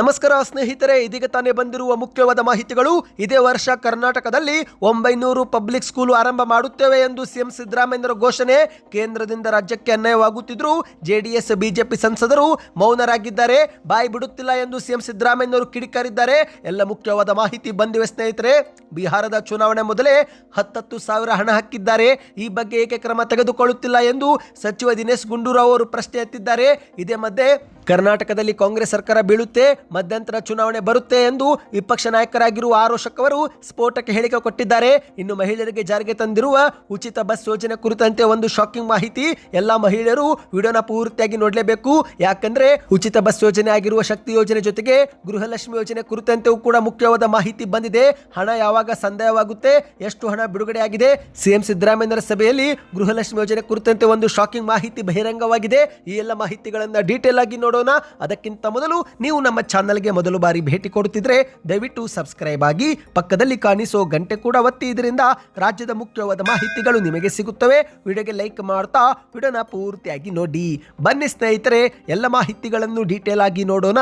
ನಮಸ್ಕಾರ ಸ್ನೇಹಿತರೆ, ಇದೀಗ ತಾನೇ ಬಂದಿರುವ ಮುಖ್ಯವಾದ ಮಾಹಿತಿಗಳು. ಇದೇ ವರ್ಷ ಕರ್ನಾಟಕದಲ್ಲಿ ಒಂಬೈನೂರು ಪಬ್ಲಿಕ್ ಸ್ಕೂಲ್ ಆರಂಭ ಮಾಡುತ್ತೇವೆ ಎಂದು ಸಿಎಂ ಸಿದ್ದರಾಮಯ್ಯರ ಘೋಷಣೆ. ಕೇಂದ್ರದಿಂದ ರಾಜ್ಯಕ್ಕೆ ಅನ್ಯಾಯವಾಗುತ್ತಿದ್ರು ಜೆಡಿಎಸ್, ಬಿಜೆಪಿ ಸಂಸದರು ಮೌನರಾಗಿದ್ದಾರೆ. ಬಾಯಿ ಬಿಡುತ್ತಿಲ್ಲ ಎಂದು ಸಿಎಂ ಸಿದ್ದರಾಮಯ್ಯವರು ಕಿಡಿಕಾರಿದ್ದಾರೆ. ಎಲ್ಲ ಮುಖ್ಯವಾದ ಮಾಹಿತಿ ಬಂದಿವೆ ಸ್ನೇಹಿತರೆ. ಬಿಹಾರದ ಚುನಾವಣೆ ಮೊದಲೇ ಹತ್ತತ್ತು ಸಾವಿರ ಹಣ ಹಾಕಿದ್ದಾರೆ. ಈ ಬಗ್ಗೆ ಏಕೆ ಕ್ರಮ ತೆಗೆದುಕೊಳ್ಳುತ್ತಿಲ್ಲ ಎಂದು ಸಚಿವ ದಿನೇಶ್ ಗುಂಡೂರಾವ್ ಅವರು ಪ್ರಶ್ನೆ ಎತ್ತಿದ್ದಾರೆ. ಇದೇ ಮಧ್ಯೆ ಕರ್ನಾಟಕದಲ್ಲಿ ಕಾಂಗ್ರೆಸ್ ಸರ್ಕಾರ ಬೀಳುತ್ತೆ, ಮಧ್ಯಂತರ ಚುನಾವಣೆ ಬರುತ್ತೆ ಎಂದು ವಿಪಕ್ಷ ನಾಯಕರಾಗಿರುವ ಆರೋಶಕ್ ಅವರು ಸ್ಫೋಟಕ್ಕೆ ಹೇಳಿಕೆ ಕೊಟ್ಟಿದ್ದಾರೆ. ಇನ್ನು ಮಹಿಳೆಯರಿಗೆ ಜಾರಿಗೆ ತಂದಿರುವ ಉಚಿತ ಬಸ್ ಯೋಜನೆ ಕುರಿತಂತೆ ಒಂದು ಶಾಕಿಂಗ್ ಮಾಹಿತಿ. ಎಲ್ಲಾ ಮಹಿಳೆಯರು ವಿಡಿಯೋನ ಪೂರ್ತಿಯಾಗಿ ನೋಡಲೇಬೇಕು. ಯಾಕಂದ್ರೆ ಉಚಿತ ಬಸ್ ಯೋಜನೆ ಆಗಿರುವ ಶಕ್ತಿ ಯೋಜನೆ ಜೊತೆಗೆ ಗೃಹಲಕ್ಷ್ಮಿ ಯೋಜನೆ ಕುರಿತಂತೆಯೂ ಕೂಡ ಮುಖ್ಯವಾದ ಮಾಹಿತಿ ಬಂದಿದೆ. ಹಣ ಯಾವಾಗ ಸಂದಾಯವಾಗುತ್ತೆ, ಎಷ್ಟು ಹಣ ಬಿಡುಗಡೆ ಆಗಿದೆ ಸಿಎಂ ಸಿದ್ದರಾಮಯ್ಯರ ಸಭೆಯಲ್ಲಿ ಗೃಹಲಕ್ಷ್ಮಿ ಯೋಜನೆ ಕುರಿತಂತೆ ಒಂದು ಶಾಕಿಂಗ್ ಮಾಹಿತಿ ಬಹಿರಂಗವಾಗಿದೆ. ಈ ಎಲ್ಲ ಮಾಹಿತಿಗಳನ್ನ ಡೀಟೇಲ್ ಆಗಿ ನೋಡೋಣ. ಅದಕ್ಕಿಂತ ಮೊದಲು ನೀವು ನಮ್ಮ ಚಾನಲ್ಗೆ ಮೊದಲು ಬಾರಿ ಭೇಟಿ ಕೊಡುತ್ತಿದ್ರೆ ದಯವಿಟ್ಟು ಸಬ್ಸ್ಕ್ರೈಬ್ ಆಗಿ ಪಕ್ಕದಲ್ಲಿ ಕಾಣಿಸೋ ಗಂಟೆ ಕೂಡ ಒತ್ತಿ. ಇದರಿಂದ ರಾಜ್ಯದ ಮುಖ್ಯವಾದ ಮಾಹಿತಿಗಳು ನಿಮಗೆ ಸಿಗುತ್ತವೆ. ವಿಡಿಯೋಗೆ ಲೈಕ್ ಮಾಡ್ತಾ ವಿಡಿಯೋನ ಪೂರ್ತಿಯಾಗಿ ನೋಡಿ. ಬನ್ನಿ ಸ್ನೇಹಿತರೆ, ಎಲ್ಲ ಮಾಹಿತಿಗಳನ್ನು ಡೀಟೇಲ್ ಆಗಿ ನೋಡೋಣ.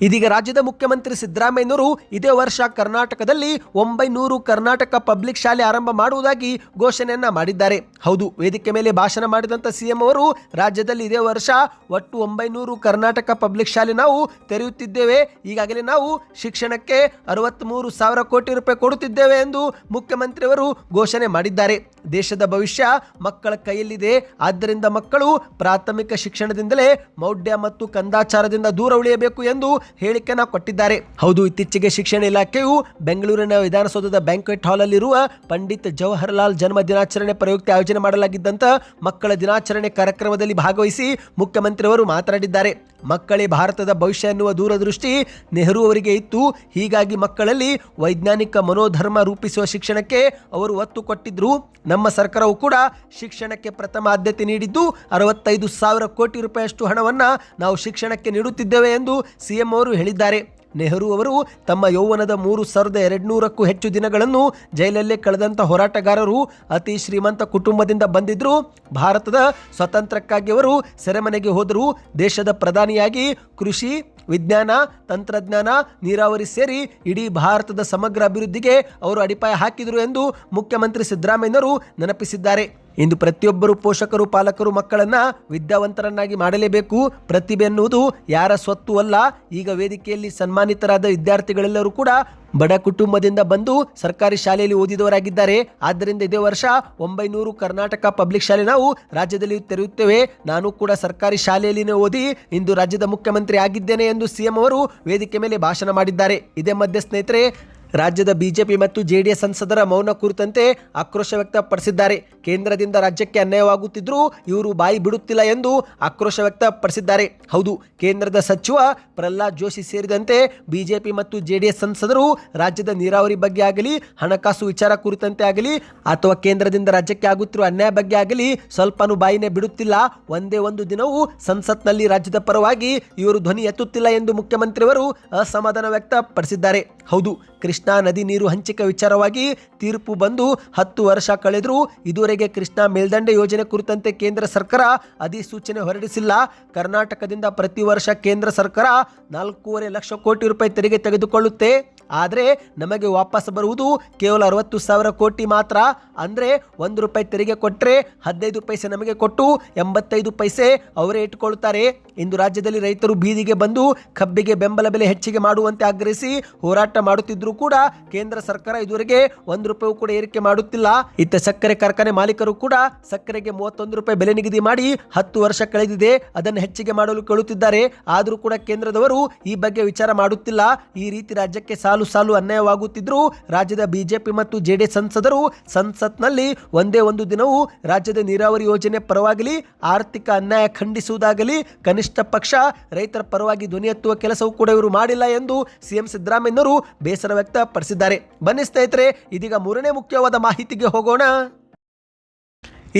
ಇದೀಗ ರಾಜ್ಯದ ಮುಖ್ಯಮಂತ್ರಿ ಸಿದ್ದರಾಮಯ್ಯನವರು ಇದೇ ವರ್ಷ ಕರ್ನಾಟಕದಲ್ಲಿ ಒಂಬೈನೂರು ಕರ್ನಾಟಕ ಪಬ್ಲಿಕ್ ಶಾಲೆ ಆರಂಭ ಮಾಡುವುದಾಗಿ ಘೋಷಣೆಯನ್ನ ಮಾಡಿದ್ದಾರೆ. ಹೌದು, ವೇದಿಕೆ ಮೇಲೆ ಭಾಷಣ ಮಾಡಿದಂಥ ಸಿಎಂ ಅವರು, ರಾಜ್ಯದಲ್ಲಿ ಇದೇ ವರ್ಷ ಒಟ್ಟು ಒಂಬೈನೂರು ಕರ್ನಾಟಕ ಪಬ್ಲಿಕ್ ಶಾಲೆ ನಾವು ತೆರೆಯುತ್ತಿದ್ದೇವೆ. ಈಗಾಗಲೇ ನಾವು ಶಿಕ್ಷಣಕ್ಕೆ ಅರವತ್ತ್ಮೂರು ಸಾವಿರ ಕೋಟಿ ರೂಪಾಯಿ ಕೊಡುತ್ತಿದ್ದೇವೆ ಎಂದು ಮುಖ್ಯಮಂತ್ರಿಯವರು ಘೋಷಣೆ ಮಾಡಿದ್ದಾರೆ. ದೇಶದ ಭವಿಷ್ಯ ಮಕ್ಕಳ ಕೈಯಲ್ಲಿದೆ. ಆದ್ದರಿಂದ ಮಕ್ಕಳು ಪ್ರಾಥಮಿಕ ಶಿಕ್ಷಣದಿಂದಲೇ ಮೌಢ್ಯ ಮತ್ತು ಕಂದಾಚಾರದಿಂದ ದೂರ ಉಳಿಯಬೇಕು ಎಂದು ಹೇಳಿಕೆಯನ್ನ ಕೊಟ್ಟಿದ್ದಾರೆ. ಹೌದು, ಇತ್ತೀಚೆಗೆ ಶಿಕ್ಷಣ ಇಲಾಖೆಯು ಬೆಂಗಳೂರಿನ ವಿಧಾನಸೌಧದ ಬ್ಯಾಂಕ್ವೆಟ್ ಹಾಲ್ ಅಲ್ಲಿರುವ ಪಂಡಿತ್ ಜವಾಹರ್ಲಾಲ್ ಜನ್ಮ ದಿನಾಚರಣೆ ಪ್ರಯುಕ್ತ ಆಯೋಜನೆ ಮಾಡಲಾಗಿದ್ದಂತಹ ಮಕ್ಕಳ ದಿನಾಚರಣೆ ಕಾರ್ಯಕ್ರಮದಲ್ಲಿ ಭಾಗವಹಿಸಿ ಮುಖ್ಯಮಂತ್ರಿಯವರು ಮಾತನಾಡಿದ್ದಾರೆ. ಮಕ್ಕಳೇ ಭಾರತದ ಭವಿಷ್ಯ ಎನ್ನುವ ದೂರದೃಷ್ಟಿ ನೆಹರು ಅವರಿಗೆ ಇತ್ತು. ಹೀಗಾಗಿ ಮಕ್ಕಳಲ್ಲಿ ವೈಜ್ಞಾನಿಕ ಮನೋಧರ್ಮ ರೂಪಿಸುವ ಶಿಕ್ಷಣಕ್ಕೆ ಅವರು ಒತ್ತು ಕೊಟ್ಟಿದ್ದರು ನಮ್ಮ ಸರ್ಕಾರವು ಕೂಡ ಶಿಕ್ಷಣಕ್ಕೆ ಪ್ರಥಮ ಆದ್ಯತೆ ನೀಡಿದ್ದು ಅರವತ್ತೈದು ಸಾವಿರ ಕೋಟಿ ರೂಪಾಯಿಯಷ್ಟು ಹಣವನ್ನು ನಾವು ಶಿಕ್ಷಣಕ್ಕೆ ನೀಡುತ್ತಿದ್ದೇವೆ ಎಂದು ಸಿಎಂ ಅವರು ಹೇಳಿದ್ದಾರೆ. ನೆಹರು ಅವರು ತಮ್ಮ ಯೌವನದ ಮೂರು ಸಾವಿರದ ಎರಡ್ನೂರಕ್ಕೂ ಹೆಚ್ಚು ದಿನಗಳನ್ನು ಜೈಲಲ್ಲೇ ಕಳೆದಂಥ ಹೋರಾಟಗಾರರು ಅತಿ ಶ್ರೀಮಂತ ಕುಟುಂಬದಿಂದ ಬಂದಿದ್ದರು. ಭಾರತದ ಸ್ವಾತಂತ್ರ್ಯಕ್ಕಾಗಿ ಅವರು ಸೆರೆಮನೆಗೆ ಹೋದರು. ದೇಶದ ಪ್ರಧಾನಿಯಾಗಿ ಕೃಷಿ, ವಿಜ್ಞಾನ, ತಂತ್ರಜ್ಞಾನ, ನೀರಾವರಿ ಸೇರಿ ಇಡೀ ಭಾರತದ ಸಮಗ್ರ ಅಭಿವೃದ್ಧಿಗೆ ಅವರು ಅಡಿಪಾಯ ಹಾಕಿದರು ಎಂದು ಮುಖ್ಯಮಂತ್ರಿ ಸಿದ್ದರಾಮಯ್ಯನವರು ನೆನಪಿಸಿದ್ದಾರೆ. ಇಂದು ಪ್ರತಿಯೊಬ್ಬರು ಪೋಷಕರು, ಪಾಲಕರು, ಮಕ್ಕಳನ್ನ ವಿದ್ಯಾವಂತರನ್ನಾಗಿ ಮಾಡಲೇಬೇಕು. ಪ್ರತಿಭೆ ಎನ್ನುವುದು ಯಾರ ಸ್ವತ್ತು ಅಲ್ಲ. ಈಗ ವೇದಿಕೆಯಲ್ಲಿ ಸನ್ಮಾನಿತರಾದ ವಿದ್ಯಾರ್ಥಿಗಳೆಲ್ಲರೂ ಕೂಡ ಬಡ ಕುಟುಂಬದಿಂದ ಬಂದು ಸರ್ಕಾರಿ ಶಾಲೆಯಲ್ಲಿ ಓದಿದವರಾಗಿದ್ದಾರೆ. ಆದ್ದರಿಂದ ಇದೇ ವರ್ಷ ಒಂಬೈನೂರು ಕರ್ನಾಟಕ ಪಬ್ಲಿಕ್ ಶಾಲೆ ನಾವು ರಾಜ್ಯದಲ್ಲಿ ತೆರೆಯುತ್ತೇವೆ. ನಾನು ಕೂಡ ಸರ್ಕಾರಿ ಶಾಲೆಯಲ್ಲಿನೇ ಓದಿ ಇಂದು ರಾಜ್ಯದ ಮುಖ್ಯಮಂತ್ರಿ ಆಗಿದ್ದೇನೆ ಎಂದು ಸಿಎಂ ಅವರು ವೇದಿಕೆ ಮೇಲೆ ಭಾಷಣ ಮಾಡಿದ್ದಾರೆ. ಇದೇ ಮಧ್ಯೆ ಸ್ನೇಹಿತರೆ ರಾಜ್ಯದ ಬಿಜೆಪಿ ಮತ್ತು ಜೆಡಿಎಸ್ ಸಂಸದರ ಮೌನ ಕುರಿತಂತೆ ಆಕ್ರೋಶ ವ್ಯಕ್ತಪಡಿಸಿದ್ದಾರೆ. ಕೇಂದ್ರದಿಂದ ರಾಜ್ಯಕ್ಕೆ ಅನ್ಯಾಯವಾಗುತ್ತಿದ್ದರೂ ಇವರು ಬಾಯಿ ಬಿಡುತ್ತಿಲ್ಲ ಎಂದು ಆಕ್ರೋಶ ವ್ಯಕ್ತಪಡಿಸಿದ್ದಾರೆ. ಹೌದು, ಕೇಂದ್ರದ ಸಚಿವ ಪ್ರಹ್ಲಾದ್ ಜೋಶಿ ಸೇರಿದಂತೆ ಬಿಜೆಪಿ ಮತ್ತು ಜೆಡಿಎಸ್ ಸಂಸದರು ರಾಜ್ಯದ ನೀರಾವರಿ ಬಗ್ಗೆ ಆಗಲಿ, ಹಣಕಾಸು ವಿಚಾರ ಕುರಿತಂತೆ ಆಗಲಿ, ಅಥವಾ ಕೇಂದ್ರದಿಂದ ರಾಜ್ಯಕ್ಕೆ ಆಗುತ್ತಿರುವ ಅನ್ಯಾಯ ಬಗ್ಗೆ ಆಗಲಿ ಸ್ವಲ್ಪನೂ ಬಾಯಿನೇ ಬಿಡುತ್ತಿಲ್ಲ. ಒಂದೇ ಒಂದು ದಿನವೂ ಸಂಸತ್ನಲ್ಲಿ ರಾಜ್ಯದ ಪರವಾಗಿ ಇವರು ಧ್ವನಿ ಎತ್ತುತ್ತಿಲ್ಲ ಎಂದು ಮುಖ್ಯಮಂತ್ರಿಯವರು ಅಸಮಾಧಾನ ವ್ಯಕ್ತಪಡಿಸಿದ್ದಾರೆ. ಹೌದು, ಕೃಷ್ಣಾ ನದಿ ನೀರು ಹಂಚಿಕೆ ವಿಚಾರವಾಗಿ ತೀರ್ಪು ಬಂದು ಹತ್ತು ವರ್ಷ ಕಳೆದರೂ ಇದುವರೆಗೆ ಕೃಷ್ಣಾ ಮೇಲ್ದಂಡೆ ಯೋಜನೆ ಕುರಿತಂತೆ ಕೇಂದ್ರ ಸರ್ಕಾರ ಅಧಿಸೂಚನೆ ಹೊರಡಿಸಿಲ್ಲ. ಕರ್ನಾಟಕದಿಂದ ಪ್ರತಿ ವರ್ಷ ಕೇಂದ್ರ ಸರ್ಕಾರ ನಾಲ್ಕೂವರೆ ಲಕ್ಷ ಕೋಟಿ ರೂಪಾಯಿ ತೆರಿಗೆ ತೆಗೆದುಕೊಳ್ಳುತ್ತೆ. ಆದರೆ ನಮಗೆ ವಾಪಸ್ ಬರುವುದು ಕೇವಲ ಅರವತ್ತು ಸಾವಿರ ಕೋಟಿ ಮಾತ್ರ. ಅಂದರೆ ಒಂದು ರೂಪಾಯಿ ತೆರಿಗೆ ಕೊಟ್ಟರೆ ಹದಿನೈದು ಪೈಸೆ ನಮಗೆ ಕೊಟ್ಟು ಎಂಬತ್ತೈದು ಪೈಸೆ ಅವರೇ ಇಟ್ಟುಕೊಳ್ಳುತ್ತಾರೆ ಇಂದು ರಾಜ್ಯದಲ್ಲಿ ರೈತರು ಬೀದಿಗೆ ಬಂದು ಕಬ್ಬಿಗೆ ಬೆಂಬಲ ಬೆಲೆ ಹೆಚ್ಚಿಗೆ ಮಾಡುವಂತೆ ಆಗ್ರಹಿಸಿ ಹೋರಾಟ ಮಾಡುತ್ತಿದ್ದರೂ ಕೂಡ ಕೇಂದ್ರ ಸರ್ಕಾರ ಇದುವರೆಗೆ ಒಂದು ರೂಪಾಯಿ ಕೂಡ ಏರಿಕೆ ಮಾಡುತ್ತಿಲ್ಲ. ಇತ್ತ ಸಕ್ಕರೆ ಕಾರ್ಖಾನೆ ಮಾಲೀಕರು ಕೂಡ ಸಕ್ಕರೆಗೆ ಮೂವತ್ತೊಂದು ರೂಪಾಯಿ ಬೆಲೆ ನಿಗದಿ ಮಾಡಿ ಹತ್ತು ವರ್ಷ ಕಳೆದಿದೆ. ಅದನ್ನು ಹೆಚ್ಚಿಗೆ ಮಾಡಲು ಕೇಳುತ್ತಿದ್ದಾರೆ. ಆದರೂ ಕೂಡ ಕೇಂದ್ರದವರು ಈ ಬಗ್ಗೆ ವಿಚಾರ ಮಾಡುತ್ತಿಲ್ಲ. ಈ ರೀತಿ ರಾಜ್ಯಕ್ಕೆ ಸಾಲು ಸಾಲು ಅನ್ಯಾಯವಾಗುತ್ತಿದ್ದರೂ ರಾಜ್ಯದ ಬಿಜೆಪಿ ಮತ್ತು ಜೆಡಿಎಸ್ ಸಂಸದರು ಸಂಸತ್ನಲ್ಲಿ ಒಂದೇ ಒಂದು ದಿನವೂ ರಾಜ್ಯದ ನೀರಾವರಿ ಯೋಜನೆ ಪರವಾಗಲಿ, ಆರ್ಥಿಕ ಅನ್ಯಾಯ ಖಂಡಿಸುವುದಾಗಲಿ, ಕನಿಷ್ಠ ಪಕ್ಷ ರೈತರ ಪರವಾಗಿ ಧ್ವನಿ ಎತ್ತುವ ಕೆಲಸವೂ ಕೂಡ ಇವರು ಮಾಡಿಲ್ಲ ಎಂದು ಸಿಎಂ ಸಿದ್ದರಾಮಯ್ಯನವರು ಬೇಸರ ವ್ಯಕ್ತಪಡಿಸಿದ್ದಾರೆ. ಬನ್ನಿ ಸ್ನೇಹಿತರೆ, ಇದೀಗ ಮೂರನೇ ಮುಖ್ಯವಾದ ಮಾಹಿತಿಗೆ ಹೋಗೋಣ.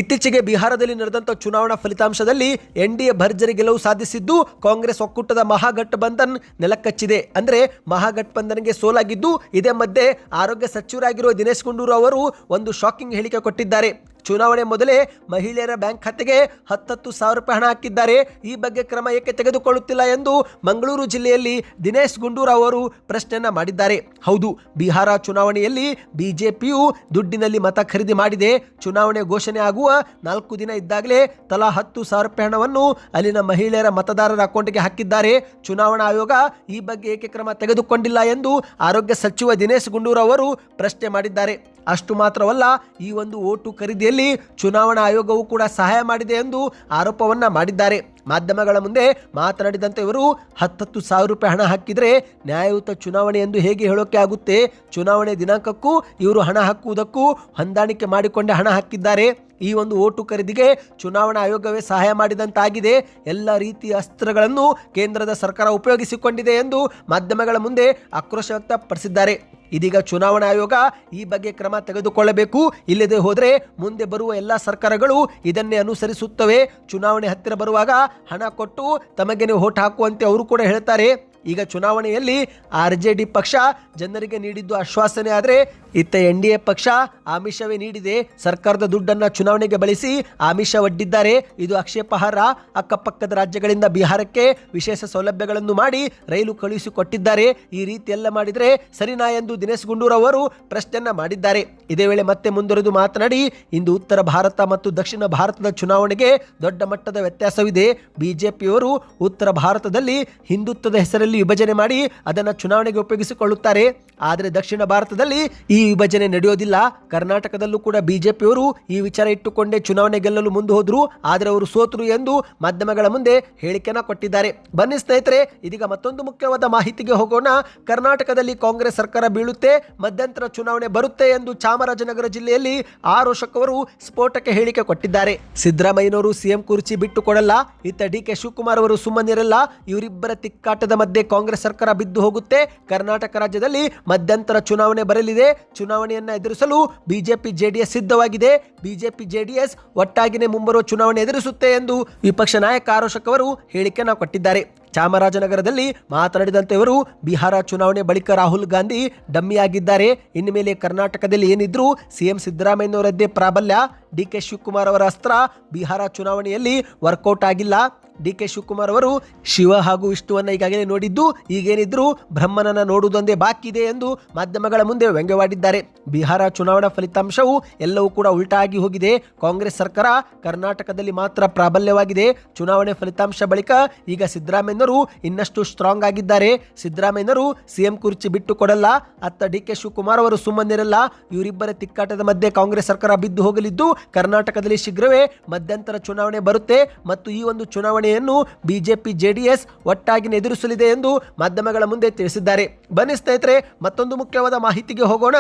ಇತ್ತೀಚೆಗೆ ಬಿಹಾರದಲ್ಲಿ ನಡೆದಂಥ ಚುನಾವಣಾ ಫಲಿತಾಂಶದಲ್ಲಿ ಎನ್ ಡಿ ಎ ಭರ್ಜರಿ ಗೆಲುವು ಸಾಧಿಸಿದ್ದು, ಕಾಂಗ್ರೆಸ್ ಒಕ್ಕೂಟದ ಮಹಾಗಠಬಂಧನ್ ನೆಲಕಚ್ಚಿದೆ. ಅಂದರೆ ಮಹಾಗಠಬಂಧನ್ಗೆ ಸೋಲಾಗಿದ್ದು, ಇದೇ ಮಧ್ಯೆ ಆರೋಗ್ಯ ಸಚಿವರಾಗಿರುವ ದಿನೇಶ್ ಗುಂಡೂರು ಅವರು ಒಂದು ಶಾಕಿಂಗ್ ಹೇಳಿಕೆ ಕೊಟ್ಟಿದ್ದಾರೆ. ಚುನಾವಣೆ ಮೊದಲೇ ಮಹಿಳೆಯರ ಬ್ಯಾಂಕ್ ಖಾತೆಗೆ ಹತ್ತತ್ತು ಸಾವಿರ ರೂಪಾಯಿ ಹಣ ಹಾಕಿದ್ದಾರೆ. ಈ ಬಗ್ಗೆ ಕ್ರಮ ಏಕೆ ತೆಗೆದುಕೊಳ್ಳುತ್ತಿಲ್ಲ ಎಂದು ಮಂಗಳೂರು ಜಿಲ್ಲೆಯಲ್ಲಿ ದಿನೇಶ್ ಗುಂಡೂರಾವ್ ಅವರು ಪ್ರಶ್ನೆಯನ್ನ ಮಾಡಿದ್ದಾರೆ. ಹೌದು, ಬಿಹಾರ ಚುನಾವಣೆಯಲ್ಲಿ ಬಿಜೆಪಿಯು ದುಡ್ಡಿನಲ್ಲಿ ಮತ ಖರೀದಿ ಮಾಡಿದೆ. ಚುನಾವಣೆ ಘೋಷಣೆ ಆಗುವ ನಾಲ್ಕು ದಿನ ಇದ್ದಾಗಲೇ ತಲಾ ಹತ್ತು ಸಾವಿರ ರೂಪಾಯಿ ಹಣವನ್ನು ಅಲ್ಲಿನ ಮಹಿಳೆಯರ ಮತದಾರರ ಅಕೌಂಟ್ಗೆ ಹಾಕಿದ್ದಾರೆ. ಚುನಾವಣಾ ಆಯೋಗ ಈ ಬಗ್ಗೆ ಏಕೆ ಕ್ರಮ ತೆಗೆದುಕೊಂಡಿಲ್ಲ ಎಂದು ಆರೋಗ್ಯ ಸಚಿವ ದಿನೇಶ್ ಗುಂಡೂರಾವ್ ಅವರು ಪ್ರಶ್ನೆ ಮಾಡಿದ್ದಾರೆ. ಅಷ್ಟು ಮಾತ್ರವಲ್ಲ, ಈ ಒಂದು ಓಟು ಖರೀದಿಯಲ್ಲಿ ಚುನಾವಣಾ ಆಯೋಗವು ಕೂಡ ಸಹಾಯ ಮಾಡಿದೆ ಎಂದು ಆರೋಪವನ್ನ ಮಾಡಿದ್ದಾರೆ. ಮಾಧ್ಯಮಗಳ ಮುಂದೆ ಮಾತನಾಡಿದಂತೆ ಇವರು ಹತ್ತತ್ತು ಸಾವಿರ ರೂಪಾಯಿ ಹಣ ಹಾಕಿದರೆ ನ್ಯಾಯಯುತ ಚುನಾವಣೆ ಎಂದು ಹೇಗೆ ಹೇಳೋಕೆ ಆಗುತ್ತೆ? ಚುನಾವಣೆ ದಿನಾಂಕಕ್ಕೂ ಇವರು ಹಣ ಹಾಕುವುದಕ್ಕೂ ಹೊಂದಾಣಿಕೆ ಮಾಡಿಕೊಂಡೇ ಹಣ ಹಾಕಿದ್ದಾರೆ. ಈ ಒಂದು ಓಟು ಖರೀದಿಗೆ ಚುನಾವಣಾ ಆಯೋಗವೇ ಸಹಾಯ ಮಾಡಿದಂತಾಗಿದೆ. ಎಲ್ಲ ರೀತಿಯ ಅಸ್ತ್ರಗಳನ್ನು ಕೇಂದ್ರದ ಸರ್ಕಾರ ಉಪಯೋಗಿಸಿಕೊಂಡಿದೆ ಎಂದು ಮಾಧ್ಯಮಗಳ ಮುಂದೆ ಆಕ್ರೋಶ ವ್ಯಕ್ತಪಡಿಸಿದ್ದಾರೆ. ಇದೀಗ ಚುನಾವಣಾ ಆಯೋಗ ಈ ಬಗ್ಗೆ ಕ್ರಮ ತೆಗೆದುಕೊಳ್ಳಬೇಕು. ಇಲ್ಲದೆ ಹೋದರೆ ಮುಂದೆ ಬರುವ ಎಲ್ಲ ಸರ್ಕಾರಗಳು ಇದನ್ನೇ ಅನುಸರಿಸುತ್ತವೆ. ಚುನಾವಣೆ ಹತ್ತಿರ ಬರುವಾಗ ಹಣ ಕೊಟ್ಟು ತಮಗೆ ನೀವು ಓಟ್ ಹಾಕುವಂತೆ ಅವರು ಕೂಡ ಹೇಳ್ತಾರೆ. ಈಗ ಚುನಾವಣೆಯಲ್ಲಿ ಆರ್ ಜೆ ಪಕ್ಷ ಜನರಿಗೆ ನೀಡಿದ್ದು ಆಶ್ವಾಸನೆ. ಆದರೆ ಇತ್ತ ಎನ್ ಡಿ ಪಕ್ಷ ಆಮಿಷವೇ ನೀಡಿದೆ. ಸರ್ಕಾರದ ದುಡ್ಡನ್ನು ಚುನಾವಣೆಗೆ ಬಳಸಿ ಆಮಿಷ ಒಡ್ಡಿದ್ದಾರೆ. ಇದು ಆಕ್ಷೇಪಾರ್ಹ. ಅಕ್ಕಪಕ್ಕದ ರಾಜ್ಯಗಳಿಂದ ಬಿಹಾರಕ್ಕೆ ವಿಶೇಷ ಸೌಲಭ್ಯಗಳನ್ನು ಮಾಡಿ ರೈಲು ಕಳುಹಿಸಿಕೊಟ್ಟಿದ್ದಾರೆ. ಈ ರೀತಿ ಎಲ್ಲ ಮಾಡಿದರೆ ಸರಿನಾ ಎಂದು ದಿನೇಶ್ ಗುಂಡೂರಾವ್ ಅವರು ಪ್ರಶ್ನೆಯನ್ನ ಮಾಡಿದ್ದಾರೆ. ಇದೇ ವೇಳೆ ಮತ್ತೆ ಮುಂದುವರೆದು ಮಾತನಾಡಿ, ಇಂದು ಉತ್ತರ ಭಾರತ ಮತ್ತು ದಕ್ಷಿಣ ಭಾರತದ ಚುನಾವಣೆಗೆ ದೊಡ್ಡ ಮಟ್ಟದ ವ್ಯತ್ಯಾಸವಿದೆ. ಬಿಜೆಪಿಯವರು ಉತ್ತರ ಭಾರತದಲ್ಲಿ ಹಿಂದುತ್ವದ ಹೆಸರಲ್ಲಿ ವಿಭಜನೆ ಮಾಡಿ ಅದನ್ನು ಚುನಾವಣೆಗೆ ಉಪಯೋಗಿಸಿಕೊಳ್ಳುತ್ತಾರೆ. ಆದರೆ ದಕ್ಷಿಣ ಭಾರತದಲ್ಲಿ ಈ ವಿಭಜನೆ ನಡೆಯೋದಿಲ್ಲ. ಕರ್ನಾಟಕದಲ್ಲೂ ಕೂಡ ಬಿಜೆಪಿಯವರು ಈ ವಿಚಾರ ಇಟ್ಟುಕೊಂಡೇ ಚುನಾವಣೆ ಗೆಲ್ಲಲು ಮುಂದೆ ಹೋದ್ರು. ಆದರೆ ಅವರು ಸೋತರು ಎಂದು ಮಾಧ್ಯಮಗಳ ಮುಂದೆ ಹೇಳಿಕೆಯನ್ನ ಕೊಟ್ಟಿದ್ದಾರೆ. ಬನ್ನಿ ಸ್ನೇಹಿತರೆ, ಇದೀಗ ಮತ್ತೊಂದು ಮುಖ್ಯವಾದ ಮಾಹಿತಿಗೆ ಹೋಗೋಣ. ಕರ್ನಾಟಕದಲ್ಲಿ ಕಾಂಗ್ರೆಸ್ ಸರ್ಕಾರ ಬೀಳುತ್ತೆ, ಮಧ್ಯಂತರ ಚುನಾವಣೆ ಬರುತ್ತೆ ಎಂದು ಚಾಮರಾಜನಗರ ಜಿಲ್ಲೆಯಲ್ಲಿ ಆರೋಷಕವರು ಸ್ಫೋಟಕ್ಕೆ ಹೇಳಿಕೆ ಕೊಟ್ಟಿದ್ದಾರೆ. ಸಿದ್ದರಾಮಯ್ಯನವರು ಸಿಎಂ ಕುರ್ಚಿ ಬಿಟ್ಟು ಕೊಡಲ್ಲ, ಇತ್ತ ಡಿ ಕೆ ಶಿವಕುಮಾರ್ ಅವರು ಸುಮ್ಮನಿರಲ್ಲ, ಇವರಿಬ್ಬರ ತಿಕ್ಕಾಟದ ಮಧ್ಯೆ ಕಾಂಗ್ರೆಸ್ ಸರ್ಕಾರ ಬಿದ್ದು ಹೋಗುತ್ತೆ. ಕರ್ನಾಟಕ ರಾಜ್ಯದಲ್ಲಿ ಮಧ್ಯಂತರ ಚುನಾವಣೆ ಬರಲಿದೆ. ಚುನಾವಣೆಯನ್ನು ಎದುರಿಸಲು ಬಿಜೆಪಿ ಜೆಡಿಎಸ್ ಸಿದ್ಧವಾಗಿದೆ. ಬಿಜೆಪಿ ಜೆಡಿಎಸ್ ಒಟ್ಟಾಗಿನೇ ಮುಂಬರುವ ಚುನಾವಣೆ ಎದುರಿಸುತ್ತೆ ಎಂದು ವಿಪಕ್ಷ ನಾಯಕ ಆರೋಶಕ್ ಅವರು ಹೇಳಿಕೆಯನ್ನು ಕೊಟ್ಟಿದ್ದಾರೆ. ಚಾಮರಾಜನಗರದಲ್ಲಿ ಮಾತನಾಡಿದಂತೆ ಇವರು ಬಿಹಾರ ಚುನಾವಣೆ ಬಳಿಕ ರಾಹುಲ್ ಗಾಂಧಿ ಡಮ್ಮಿಯಾಗಿದ್ದಾರೆ. ಇನ್ನು ಮೇಲೆ ಕರ್ನಾಟಕದಲ್ಲಿ ಏನಿದ್ರು ಸಿಎಂ ಸಿದ್ದರಾಮಯ್ಯನವರದ್ದೇ ಪ್ರಾಬಲ್ಯ. ಡಿ ಕೆ ಶಿವಕುಮಾರ್ ಅವರ ಅಸ್ತ್ರ ಬಿಹಾರ ಚುನಾವಣೆಯಲ್ಲಿ ವರ್ಕೌಟ್ ಆಗಿಲ್ಲ. ಡಿ ಕೆ ಶಿವಕುಮಾರ್ ಅವರು ಶಿವ ಹಾಗೂ ವಿಷ್ಣುವನ್ನ ಈಗಾಗಲೇ ನೋಡಿದ್ದು, ಈಗೇನಿದ್ರು ಬ್ರಹ್ಮನನ್ನ ನೋಡುವುದೊಂದೇ ಬಾಕಿ ಇದೆ ಎಂದು ಮಾಧ್ಯಮಗಳ ಮುಂದೆ ವ್ಯಂಗ್ಯವಾಡಿದ್ದಾರೆ. ಬಿಹಾರ ಚುನಾವಣಾ ಫಲಿತಾಂಶವು ಎಲ್ಲವೂ ಕೂಡ ಉಲ್ಟಾಗಿ ಹೋಗಿದೆ. ಕಾಂಗ್ರೆಸ್ ಸರ್ಕಾರ ಕರ್ನಾಟಕದಲ್ಲಿ ಮಾತ್ರ ಪ್ರಾಬಲ್ಯವಾಗಿದೆ. ಚುನಾವಣೆ ಫಲಿತಾಂಶ ಬಳಿಕ ಈಗ ಸಿದ್ದರಾಮಯ್ಯನವರು ಇನ್ನಷ್ಟು ಸ್ಟ್ರಾಂಗ್ ಆಗಿದ್ದಾರೆ. ಸಿದ್ದರಾಮಯ್ಯನವರು ಸಿಎಂ ಕುರ್ಚಿ ಬಿಟ್ಟು ಕೊಡಲ್ಲ. ಅತ್ತ ಡಿ ಕೆ ಶಿವಕುಮಾರ್ ಅವರು ಸುಮ್ಮನಿರಲ್ಲ. ಇವರಿಬ್ಬರ ತಿಕ್ಕಾಟದ ಮಧ್ಯೆ ಕಾಂಗ್ರೆಸ್ ಸರ್ಕಾರ ಬಿದ್ದು ಹೋಗಲಿದ್ದು, ಕರ್ನಾಟಕದಲ್ಲಿ ಶೀಘ್ರವೇ ಮಧ್ಯಂತರ ಚುನಾವಣೆ ಬರುತ್ತೆ. ಮತ್ತು ಈ ಒಂದು ಚುನಾವಣೆಯನ್ನು ಬಿಜೆಪಿ ಜೆಡಿಎಸ್ ಒಟ್ಟಾಗಿ ಎದುರಿಸಲಿದೆ ಎಂದು ಮಾಧ್ಯಮಗಳ ಮುಂದೆ ತಿಳಿಸಿದ್ದಾರೆ. ಬನ್ನಿ ಸ್ನೇಹಿತರೆ, ಮತ್ತೊಂದು ಮುಖ್ಯವಾದ ಮಾಹಿತಿಗೆ ಹೋಗೋಣ.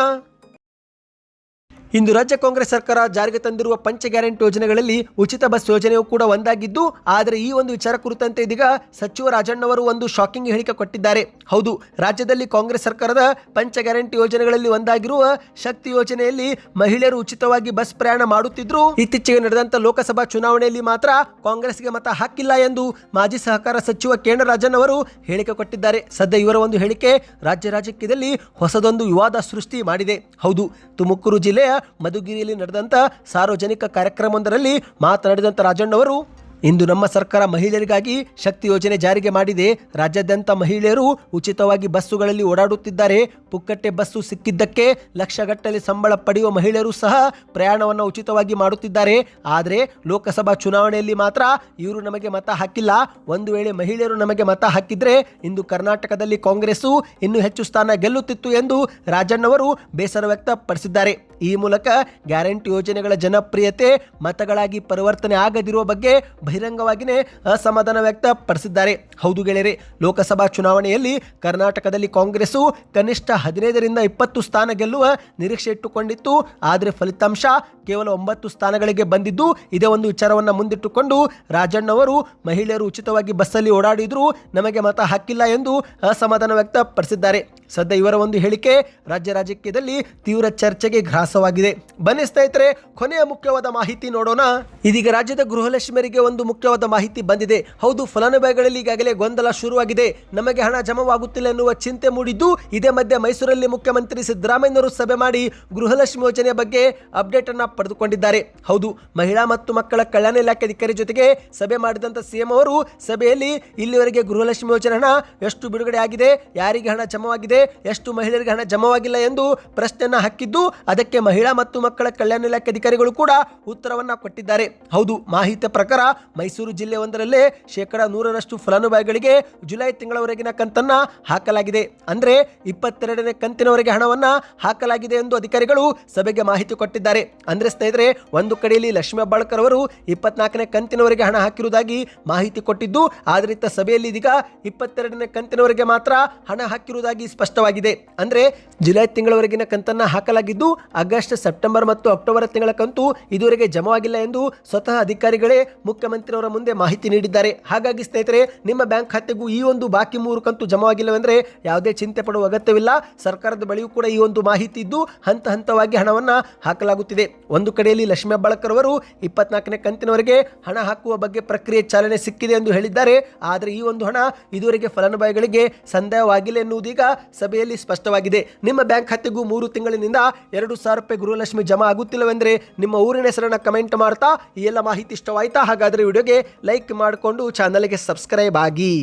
ಇಂದು ರಾಜ್ಯ ಕಾಂಗ್ರೆಸ್ ಸರ್ಕಾರ ಜಾರಿಗೆ ತಂದಿರುವ ಪಂಚ ಗ್ಯಾರಂಟಿ ಯೋಜನೆಗಳಲ್ಲಿ ಉಚಿತ ಬಸ್ ಯೋಜನೆಯೂ ಕೂಡ ಒಂದಾಗಿದ್ದು, ಆದರೆ ಈ ಒಂದು ವಿಚಾರ ಕುರಿತಂತೆ ಇದೀಗ ಸಚಿವ ರಾಜಣ್ಣವರು ಒಂದು ಶಾಕಿಂಗ್ ಹೇಳಿಕೆ ಕೊಟ್ಟಿದ್ದಾರೆ. ಹೌದು, ರಾಜ್ಯದಲ್ಲಿ ಕಾಂಗ್ರೆಸ್ ಸರ್ಕಾರದ ಪಂಚ ಗ್ಯಾರಂಟಿ ಯೋಜನೆಗಳಲ್ಲಿ ಒಂದಾಗಿರುವ ಶಕ್ತಿ ಯೋಜನೆಯಲ್ಲಿ ಮಹಿಳೆಯರು ಉಚಿತವಾಗಿ ಬಸ್ ಪ್ರಯಾಣ ಮಾಡುತ್ತಿದ್ರು. ಇತ್ತೀಚೆಗೆ ನಡೆದಂತ ಲೋಕಸಭಾ ಚುನಾವಣೆಯಲ್ಲಿ ಮಾತ್ರ ಕಾಂಗ್ರೆಸ್ಗೆ ಮತ ಹಾಕಿಲ್ಲ ಎಂದು ಮಾಜಿ ಸಹಕಾರ ಸಚಿವ ರಾಜನ್ ಅವರು ಹೇಳಿಕೆ ಕೊಟ್ಟಿದ್ದಾರೆ. ಸದ್ಯ ಇವರ ಒಂದು ಹೇಳಿಕೆ ರಾಜ್ಯ ರಾಜಕೀಯದಲ್ಲಿ ಹೊಸದೊಂದು ವಿವಾದ ಸೃಷ್ಟಿ ಮಾಡಿದೆ. ಹೌದು, ತುಮಕೂರು ಜಿಲ್ಲೆಯ ಮಧುಗಿರಿಯಲ್ಲಿ ನಡೆದಂಥ ಸಾರ್ವಜನಿಕ ಕಾರ್ಯಕ್ರಮವೊಂದರಲ್ಲಿ ಮಾತನಾಡಿದಂತ ರಾಜಣ್ಣವರು, ಇಂದು ನಮ್ಮ ಸರ್ಕಾರ ಮಹಿಳೆಯರಿಗಾಗಿ ಶಕ್ತಿ ಯೋಜನೆ ಜಾರಿಗೆ ಮಾಡಿದೆ. ರಾಜ್ಯಾದ್ಯಂತ ಮಹಿಳೆಯರು ಉಚಿತವಾಗಿ ಬಸ್ಸುಗಳಲ್ಲಿ ಓಡಾಡುತ್ತಿದ್ದಾರೆ. ಪುಕ್ಕಟ್ಟೆ ಬಸ್ಸು ಸಿಕ್ಕಿದ್ದಕ್ಕೆ ಲಕ್ಷಗಟ್ಟಲೆ ಸಂಬಳ ಪಡೆಯುವ ಮಹಿಳೆಯರು ಸಹ ಪ್ರಯಾಣವನ್ನು ಉಚಿತವಾಗಿ ಮಾಡುತ್ತಿದ್ದಾರೆ. ಆದರೆ ಲೋಕಸಭಾ ಚುನಾವಣೆಯಲ್ಲಿ ಮಾತ್ರ ಇವರು ನಮಗೆ ಮತ ಹಾಕಿಲ್ಲ. ಒಂದು ವೇಳೆ ಮಹಿಳೆಯರು ನಮಗೆ ಮತ ಹಾಕಿದ್ರೆ ಇಂದು ಕರ್ನಾಟಕದಲ್ಲಿ ಕಾಂಗ್ರೆಸ್ಸು ಇನ್ನೂ ಹೆಚ್ಚು ಸ್ಥಾನ ಗೆಲ್ಲುತ್ತಿತ್ತು ಎಂದು ರಾಜಣ್ಣವರು ಬೇಸರ ವ್ಯಕ್ತಪಡಿಸಿದ್ದಾರೆ. ಈ ಮೂಲಕ ಗ್ಯಾರಂಟಿ ಯೋಜನೆಗಳ ಜನಪ್ರಿಯತೆ, ಮತಗಳಾಗಿ ಪರಿವರ್ತನೆ ಆಗದಿರುವ ಬಗ್ಗೆ ಬಹಿರಂಗವಾಗಿಯೇ ಅಸಮಾಧಾನ ವ್ಯಕ್ತಪಡಿಸಿದ್ದಾರೆ. ಹೌದು ಗೆಳೆಯರೆ, ಲೋಕಸಭಾ ಚುನಾವಣೆಯಲ್ಲಿ ಕರ್ನಾಟಕದಲ್ಲಿ ಕಾಂಗ್ರೆಸ್ಸು ಕನಿಷ್ಠ ಹದಿನೈದರಿಂದ ಇಪ್ಪತ್ತು ಸ್ಥಾನ ಗೆಲ್ಲುವ ನಿರೀಕ್ಷೆ ಇಟ್ಟುಕೊಂಡಿತ್ತು. ಆದರೆ ಫಲಿತಾಂಶ ಕೇವಲ ಒಂಬತ್ತು ಸ್ಥಾನಗಳಿಗೆ ಬಂದಿದ್ದು, ಇದೇ ಒಂದು ವಿಚಾರವನ್ನು ಮುಂದಿಟ್ಟುಕೊಂಡು ರಾಜಣ್ಣವರು ಮಹಿಳೆಯರು ಉಚಿತವಾಗಿ ಬಸ್ಸಲ್ಲಿ ಓಡಾಡಿದ್ರು, ನಮಗೆ ಮತ ಹಾಕಿಲ್ಲ ಎಂದು ಅಸಮಾಧಾನ ವ್ಯಕ್ತಪಡಿಸಿದ್ದಾರೆ. ಸದ್ಯ ಇವರ ಒಂದು ಹೇಳಿಕೆ, ರಾಜ್ಯ ರಾಜಕೀಯದಲ್ಲಿ ತೀವ್ರ ಚರ್ಚೆಗೆ ಗ್ರಾಸ ಮೋಸವಾಗಿದೆ ಬನ್ನಿ ಸ್ನೇಹಿತರೆ, ಕೊನೆಯ ಮುಖ್ಯವಾದ ಮಾಹಿತಿ ನೋಡೋಣ. ಇದೀಗ ರಾಜ್ಯದ ಗೃಹಲಕ್ಷ್ಮಿಯರಿಗೆ ಒಂದು ಮುಖ್ಯವಾದ ಮಾಹಿತಿ ಬಂದಿದೆ. ಹೌದು, ಫಲಾನುಭವಿಗಳಲ್ಲಿ ಈಗಾಗಲೇ ಗೊಂದಲ ಶುರುವಾಗಿದೆ. ನಮಗೆ ಹಣ ಜಮವಾಗುತ್ತಿಲ್ಲ ಎನ್ನುವ ಚಿಂತೆ ಮೂಡಿದ್ದು, ಇದೇ ಮಧ್ಯೆ ಮೈಸೂರಲ್ಲಿ ಮುಖ್ಯಮಂತ್ರಿ ಸಿದ್ದರಾಮಯ್ಯನವರು ಸಭೆ ಮಾಡಿ ಗೃಹಲಕ್ಷ್ಮಿ ಯೋಜನೆಯ ಬಗ್ಗೆ ಅಪ್ಡೇಟ್ ಅನ್ನು ಪಡೆದುಕೊಂಡಿದ್ದಾರೆ. ಹೌದು, ಮಹಿಳಾ ಮತ್ತು ಮಕ್ಕಳ ಕಲ್ಯಾಣ ಇಲಾಖೆ ಅಧಿಕಾರಿ ಜೊತೆಗೆ ಸಭೆ ಮಾಡಿದಂತ ಸಿಎಂ ಅವರು ಸಭೆಯಲ್ಲಿ ಇಲ್ಲಿವರೆಗೆ ಗೃಹಲಕ್ಷ್ಮಿ ಯೋಜನೆ ಹಣ ಎಷ್ಟು ಬಿಡುಗಡೆ ಆಗಿದೆ, ಯಾರಿಗೆ ಹಣ ಜಮವಾಗಿದೆ, ಎಷ್ಟು ಮಹಿಳೆಯರಿಗೆ ಹಣ ಜಮವಾಗಿಲ್ಲ ಎಂದು ಪ್ರಶ್ನೆಯನ್ನು ಹಾಕಿದ್ದು, ಅದಕ್ಕೆ ಮಹಿಳಾ ಮತ್ತು ಮಕ್ಕಳ ಕಲ್ಯಾಣ ಇಲಾಖೆ ಅಧಿಕಾರಿಗಳು ಕೂಡ ಉತ್ತರವನ್ನ ಕೊಟ್ಟಿದ್ದಾರೆ. ಹೌದು, ಮಾಹಿತಿ ಪ್ರಕಾರ ಮೈಸೂರು ಜಿಲ್ಲೆ ಒಂದರಲ್ಲೇ ಶೇಕಡ ನೂರರಷ್ಟು ಫಲಾನುಭವಿಗಳಿಗೆ ಜುಲೈ ತಿಂಗಳವರೆಗಿನ ಕಂತನ್ನ ಹಾಕಲಾಗಿದೆ. ಅಂದ್ರೆ ಇಪ್ಪತ್ತೆರಡನೇ ಕಂತಿನವರೆಗೆ ಹಣವನ್ನ ಹಾಕಲಾಗಿದೆ ಎಂದು ಅಧಿಕಾರಿಗಳು ಸಭೆಗೆ ಮಾಹಿತಿ ಕೊಟ್ಟಿದ್ದಾರೆ. ಅಂದ್ರೆ ಸ್ನೇಹಿತರೆ, ಒಂದು ಕಡೆಯಲ್ಲಿ ಲಕ್ಷ್ಮೀ ಅಬ್ಬಾಳ್ಕರ್ ಅವರು ಇಪ್ಪತ್ನಾಲ್ಕನೇ ಕಂತಿನವರೆಗೆ ಹಣ ಹಾಕಿರುವುದಾಗಿ ಮಾಹಿತಿ ಕೊಟ್ಟಿದ್ದು ಆದ್ರಿತ ಸಭೆಯಲ್ಲಿ ಇದೀಗ ಇಪ್ಪತ್ತೆರಡನೇ ಕಂತಿನವರೆಗೆ ಮಾತ್ರ ಹಣ ಹಾಕಿರುವುದಾಗಿ ಸ್ಪಷ್ಟವಾಗಿದೆ. ಅಂದ್ರೆ ಜುಲೈ ತಿಂಗಳವರೆಗಿನ ಕಂತನ್ನ ಹಾಕಲಾಗಿದ್ದು ಆಗಸ್ಟ್, ಸೆಪ್ಟೆಂಬರ್ ಮತ್ತು ಅಕ್ಟೋಬರ್ ತಿಂಗಳ ಕಂತು ಇದುವರೆಗೆ ಜಮವಾಗಿಲ್ಲ ಎಂದು ಸ್ವತಃ ಅಧಿಕಾರಿಗಳೇ ಮುಖ್ಯಮಂತ್ರಿಯವರ ಮುಂದೆ ಮಾಹಿತಿ ನೀಡಿದ್ದಾರೆ. ಹಾಗಾಗಿ ಸ್ನೇಹಿತರೆ, ನಿಮ್ಮ ಬ್ಯಾಂಕ್ ಖಾತೆಗೂ ಈ ಒಂದು ಬಾಕಿ ಮೂರು ಕಂತು ಜಮವಾಗಿಲ್ಲವೆಂದರೆ ಯಾವುದೇ ಚಿಂತೆ ಪಡುವ ಅಗತ್ಯವಿಲ್ಲ. ಸರ್ಕಾರದ ಬಳಿಯೂ ಕೂಡ ಈ ಒಂದು ಮಾಹಿತಿ ಇದ್ದು ಹಂತ ಹಂತವಾಗಿ ಹಣವನ್ನು ಹಾಕಲಾಗುತ್ತಿದೆ. ಒಂದು ಕಡೆಯಲ್ಲಿ ಲಕ್ಷ್ಮೀ ಅಬ್ಬಾಳ್ಕರ್ ಅವರು ಇಪ್ಪತ್ನಾಲ್ಕನೇ ಕಂತಿನವರೆಗೆ ಹಣ ಹಾಕುವ ಬಗ್ಗೆ ಪ್ರಕ್ರಿಯೆ ಚಾಲನೆ ಸಿಕ್ಕಿದೆ ಎಂದು ಹೇಳಿದ್ದಾರೆ. ಆದರೆ ಈ ಒಂದು ಹಣ ಇದುವರೆಗೆ ಫಲಾನುಭವಿಗಳಿಗೆ ಸಂದೇಹವಾಗಿಲ್ಲ ಎನ್ನುವುದೀಗ ಸಭೆಯಲ್ಲಿ ಸ್ಪಷ್ಟವಾಗಿದೆ. ನಿಮ್ಮ ಬ್ಯಾಂಕ್ ಖಾತೆಗೂ ಮೂರು ತಿಂಗಳಿನಿಂದ ಎರಡು ಸಾವಿರ ರೂಪಾಯಿ ಗುರುಲಕ್ಷ್ಮಿ ಜಮಾ ಆಗುತ್ತಿಲ್ಲವೆಂದರೆ ನಿಮ್ಮ ಊರಿನ ಹೆಸರನ್ನ ಕಮೆಂಟ್ ಮಾಡ್ತಾ ಈ ಎಲ್ಲ ಮಾಹಿತಿ ಇಷ್ಟವಾಯ್ತಾ? ಹಾಗಾದರೆ ವಿಡಿಯೋಗೆ ಲೈಕ್ ಮಾಡಿಕೊಂಡು ಚಾನಲ್ಗೆ ಸಬ್ಸ್ಕ್ರೈಬ್ ಆಗಿ.